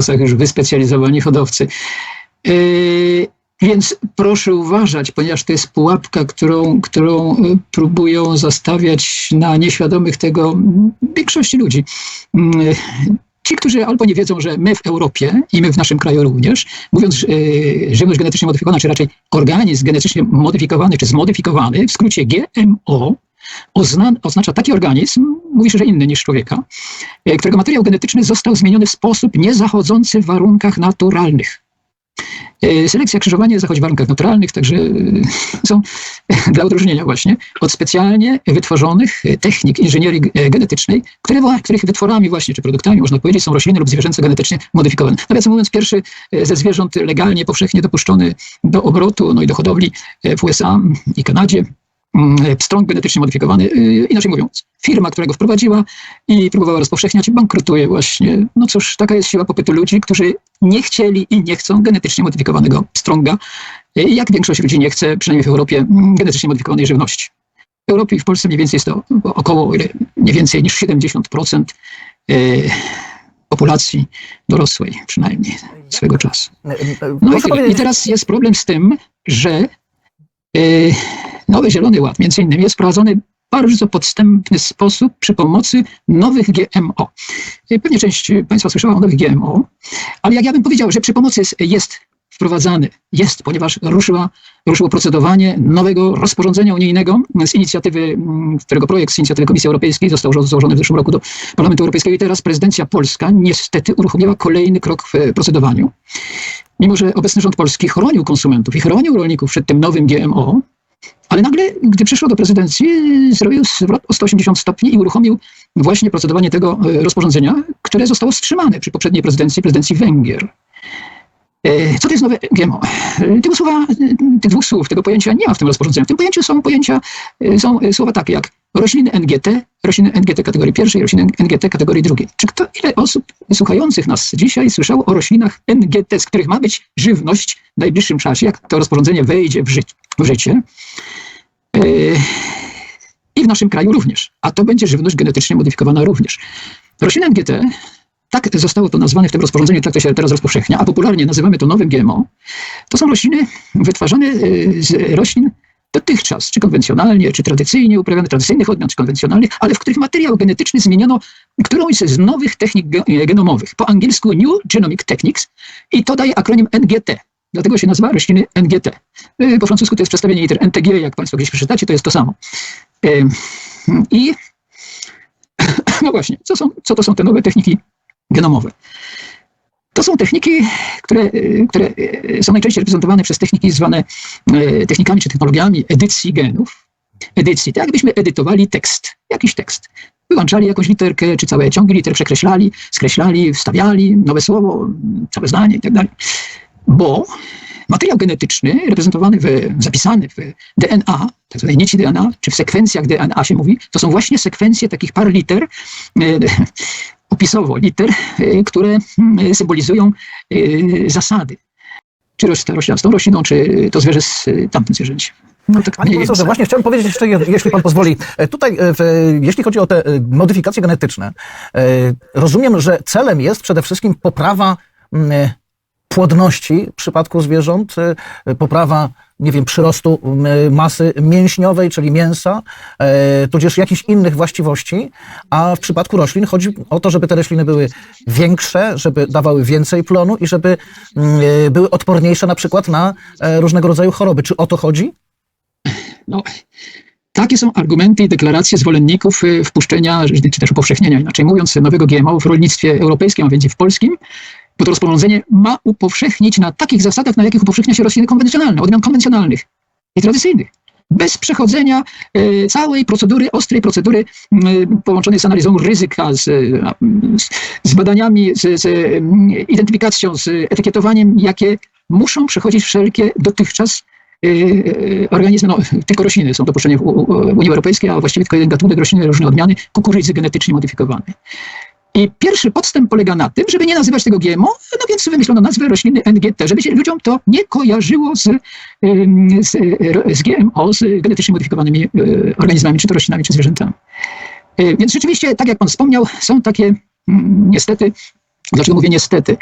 lasach już wyspecjalizowani hodowcy. Yy, Więc proszę uważać, ponieważ to jest pułapka, którą, którą y, próbują zastawiać na nieświadomych tego większości ludzi. Mm, Ci, którzy albo nie wiedzą, że my w Europie i my w naszym kraju również, mówiąc że, żywność genetycznie modyfikowana, czy raczej organizm genetycznie modyfikowany, czy zmodyfikowany, w skrócie GMO, ozna, oznacza taki organizm, mówi się, że inny niż człowieka, y, którego materiał genetyczny został zmieniony w sposób niezachodzący w warunkach naturalnych. E, Selekcja, krzyżowanie zachodzi w warunkach naturalnych, także e, są dla odróżnienia właśnie od specjalnie wytworzonych e, technik inżynierii e, genetycznej, które, których wytworami właśnie, czy produktami, można powiedzieć, są rośliny lub zwierzęce genetycznie modyfikowane. Nawiasem mówiąc, pierwszy e, ze zwierząt legalnie, powszechnie dopuszczony do obrotu, no i do hodowli e, w USA i Kanadzie, mm, pstrąg genetycznie modyfikowany, y, inaczej mówiąc, firma, która go wprowadziła i próbowała rozpowszechniać, bankrutuje właśnie. No cóż, taka jest siła popytu ludzi, którzy nie chcieli i nie chcą genetycznie modyfikowanego pstrąga, y, jak większość ludzi nie chce, przynajmniej w Europie, mm, genetycznie modyfikowanej żywności. W Europie i w Polsce mniej więcej jest to około, nie więcej niż 70% y, populacji dorosłej przynajmniej swego czasu. E, e, No i. I teraz jest problem z tym, że nowy Zielony Ład między innymi jest wprowadzony w bardzo podstępny sposób przy pomocy nowych GMO. Y, Pewnie część Państwa słyszała o nowych GMO, ale jak ja bym powiedział, że przy pomocy jest, jest wprowadzany, jest, ponieważ ruszyła, ruszyło procedowanie nowego rozporządzenia unijnego z inicjatywy, mm, którego projekt z inicjatywy Komisji Europejskiej został zło- złożony w zeszłym roku do Parlamentu Europejskiego i teraz prezydencja polska niestety uruchomiła kolejny krok w e, procedowaniu mimo że obecny rząd polski chronił konsumentów i chronił rolników przed tym nowym GMO, ale nagle, gdy przyszło do prezydencji, zrobił zwrot o 180 stopni i uruchomił właśnie procedowanie tego e, rozporządzenia, które zostało wstrzymane przy poprzedniej prezydencji, prezydencji Węgier. E, Co to jest nowe GMO? E, Tego słowa, e, tych dwóch słów, tego pojęcia nie ma w tym rozporządzeniu. W tym pojęciu są pojęcia, są słowa takie jak rośliny NGT, rośliny NGT kategorii pierwszej, rośliny NGT kategorii drugiej. Czy kto, ile osób słuchających nas dzisiaj słyszało o roślinach NGT, z których ma być żywność w najbliższym czasie, jak to rozporządzenie wejdzie w, ży w życie? E, I w naszym kraju również. A to będzie żywność genetycznie modyfikowana również. Rośliny NGT, tak zostało to nazwane w tym rozporządzeniu, tak to się teraz rozpowszechnia, a popularnie nazywamy to nowym GMO, to są rośliny wytwarzane e, z roślin dotychczas, czy konwencjonalnie, czy tradycyjnie uprawiane, tradycyjnych odmian, czy konwencjonalnych, ale w których materiał genetyczny zmieniono którąś z nowych technik ge- genomowych. Po angielsku New Genomic Techniques i to daje akronim NGT. Dlatego się nazywa rośliny NGT. Y, Po francusku to jest przestawienie liter NTG, jak Państwo gdzieś przeczytacie, to jest to samo. I no właśnie, co, są, co to są te nowe techniki genomowe? To są techniki, które, y, które y, są najczęściej reprezentowane przez techniki zwane y, technikami czy technologiami edycji genów. Edycji, tak jakbyśmy edytowali tekst, jakiś tekst. Wyłączali jakąś literkę, czy całe ciągi liter przekreślali, skreślali, wstawiali nowe słowo, całe zdanie i tak. Bo materiał genetyczny reprezentowany, w, zapisany w DNA, tak zwanej nici DNA, czy w sekwencjach DNA się mówi, to są właśnie sekwencje takich par liter, opisowo liter, e, które mm, symbolizują e, zasady. Czy roślina z tą rośliną, czy to zwierzę z e, tamtym zwierzęciem. No, tak Panie profesorze, właśnie chciałem powiedzieć jeszcze, je- jeśli pan pozwoli. E, Tutaj, e, w, jeśli chodzi o te e, modyfikacje genetyczne, e, rozumiem, że celem jest przede wszystkim poprawa mm, e, płodności w przypadku zwierząt, e, poprawa, nie wiem, przyrostu masy mięśniowej, czyli mięsa, e, tudzież jakichś innych właściwości, a w przypadku roślin chodzi o to, żeby te rośliny były większe, żeby dawały więcej plonu i żeby e, były odporniejsze na przykład na e, różnego rodzaju choroby. Czy o to chodzi? No, takie są argumenty i deklaracje zwolenników y, wpuszczenia, czy też upowszechnienia, inaczej mówiąc, nowego GMO w rolnictwie europejskim, a więc w polskim. Bo to rozporządzenie ma upowszechnić na takich zasadach, na jakich upowszechnia się rośliny konwencjonalne, odmian konwencjonalnych i tradycyjnych. Bez przechodzenia y, całej procedury, ostrej procedury y, połączonej z analizą ryzyka, z, y, z, z badaniami, z, z y, identyfikacją, z etykietowaniem, jakie muszą przechodzić wszelkie dotychczas organizmy, no, tylko rośliny są dopuszczone w Unii Europejskiej, a właściwie tylko jeden gatunek rośliny różnej odmiany, kukurydzy genetycznie modyfikowanej. I pierwszy podstęp polega na tym, żeby nie nazywać tego GMO, no więc wymyślono nazwę rośliny NGT, żeby się ludziom to nie kojarzyło z, z, z GMO, z genetycznie modyfikowanymi y, organizmami, czy to roślinami, czy zwierzętami. Y, Więc rzeczywiście, tak jak pan wspomniał, są takie mm, niestety Dlaczego mówię niestety?